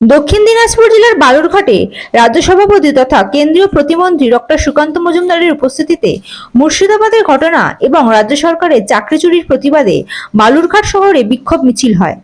দক্ষিণ দিনাজপুর জেলার বালুরঘাটে রাজ্য সভাপতি তথা কেন্দ্রীয় প্রতিমন্ত্রী ডক্টর সুকান্ত মজুমদারের উপস্থিতিতে মুর্শিদাবাদের ঘটনা এবং রাজ্য সরকারের চাকরি চুরির প্রতিবাদে বালুরঘাট শহরে বিক্ষোভ মিছিল হয়।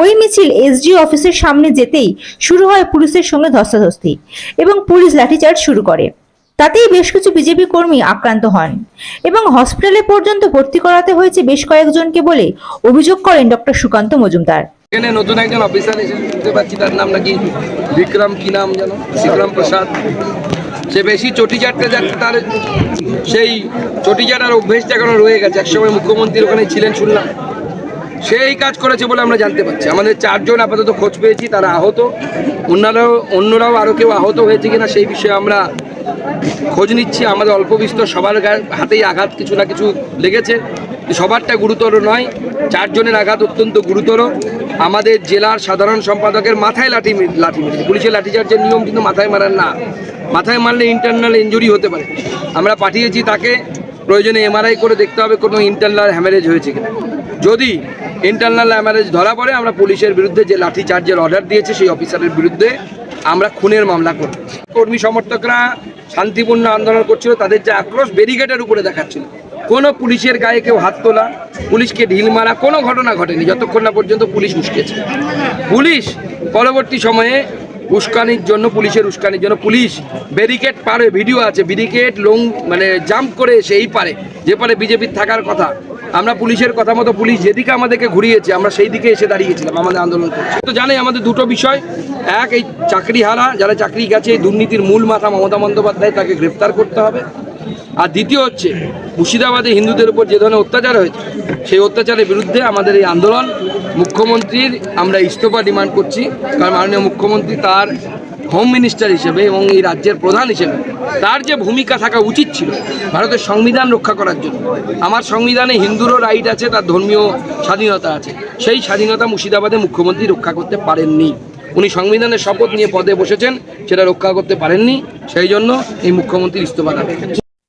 ওই মিছিল এসডিও অফিসের সামনে যেতেই শুরু হয় পুলিশের সঙ্গে ধস্তাধস্তি এবং পুলিশ লাঠিচার্জ শুরু করে। তাতেই বেশ কিছু বিজেপি কর্মী আক্রান্ত হন এবং হসপিটালে পর্যন্ত ভর্তি করাতে হয়েছে বেশ কয়েকজনকে বলে অভিযোগ করেন ডক্টর সুকান্ত মজুমদার। এখানে নতুন একজন অফিসার এসে বুঝতে পারছি তার নাম নাকি বিক্রম, কি নাম যেন? বিক্রম প্রসাদ। সে বেশি চটি চাটতে যাচ্ছে তার সেই চটি চাটার অভ্যেসটা এখনও রয়ে গেছে। একসময় মুখ্যমন্ত্রীর ওখানে ছিলেন, শুনলাম। সেই কাজ করেছে বলে আমরা জানতে পারছি। আমাদের চারজন আপাতত খোঁজ পেয়েছি, তারা আহত। অন্যরাও অন্যরাও আরও কেউ আহত হয়েছে কিনা সেই বিষয়ে আমরা খোঁজ নিচ্ছি। আমাদের অল্প বিস্তর সবার হাতেই আঘাত কিছু না কিছু লেগেছে। সবারটা গুরুতর নয়। চারজনের আঘাত অত্যন্ত গুরুতর। আমাদের জেলার সাধারণ সম্পাদকের মাথায় লাঠি লাঠি মেরেছে। পুলিশের লাঠিচার্জের নিয়ম কিন্তু মাথায় মারার না। মাথায় মারলে ইন্টারনাল ইঞ্জুরি হতে পারে। আমরা পাঠিয়েছি তাকে, প্রয়োজনে এমআরআই করে দেখতে হবে কোনো ইন্টারনাল হ্যামারেজ হয়েছে কিনা। যদি ইন্টারনাল হ্যামারেজ ধরা পড়ে, আমরা পুলিশের বিরুদ্ধে যে লাঠি চার্জের অর্ডার দিয়েছে, সেই অফিসারের বিরুদ্ধে আমরা খুনের মামলা করব। কর্মী সমর্থকরা শান্তিপূর্ণ আন্দোলন করছিল, তাদের যে আক্রোশ ব্যারিকেডের উপরে দেখাচ্ছিল। কোনো পুলিশের গায়ে কেউ হাত তোলা পুলিশকে ঢিল মারা কোনো ঘটনা ঘটেনি, যতক্ষণ না পর্যন্ত পুলিশ উস্কেছে। পুলিশ পরবর্তী সময়ে উস্কানির জন্য, পুলিশের উস্কানির জন্য, পুলিশ ব্যারিকেড পারে ভিডিও আছে ব্যারিকেড লং মানে জাম্প করে সেই পারে, যে পারে বিজেপির থাকার কথা। আমরা পুলিশের কথা মতো পুলিশ যেদিকে আমাদেরকে ঘুরিয়েছে, আমরা সেই দিকে এসে দাঁড়িয়েছিলাম আমাদের আন্দোলন করছি। তো জানে আমাদের দুটো বিষয়। এক, এই চাকরি হারা যারা চাকরি গেছে এই দুর্নীতির মূল মাথা মমতা বন্দ্যোপাধ্যায় তাকে গ্রেফতার করতে হবে। আর দ্বিতীয় হচ্ছে, মুর্শিদাবাদে হিন্দুদের উপর যে ধরনের অত্যাচার হয়েছে, সেই অত্যাচারের বিরুদ্ধে আমাদের এই আন্দোলন মুখ্যমন্ত্রীর আমরা ইস্তফা ডিমান্ড করছি। কারণ মাননীয় মুখ্যমন্ত্রী তার হোম মিনিস্টার হিসেবে এবং এই রাজ্যের প্রধান হিসেবে তার যে ভূমিকা থাকা উচিত ছিল ভারতের সংবিধান রক্ষা করার জন্য। আমার সংবিধানে হিন্দুরও রাইট আছে, তার ধর্মীয় স্বাধীনতা আছে। সেই স্বাধীনতা মুর্শিদাবাদে মুখ্যমন্ত্রী রক্ষা করতে পারেননি। উনি সংবিধানের শপথ নিয়ে পদে বসেছেন, সেটা রক্ষা করতে পারেননি। সেই জন্য এই মুখ্যমন্ত্রীর ইস্তফা দাবি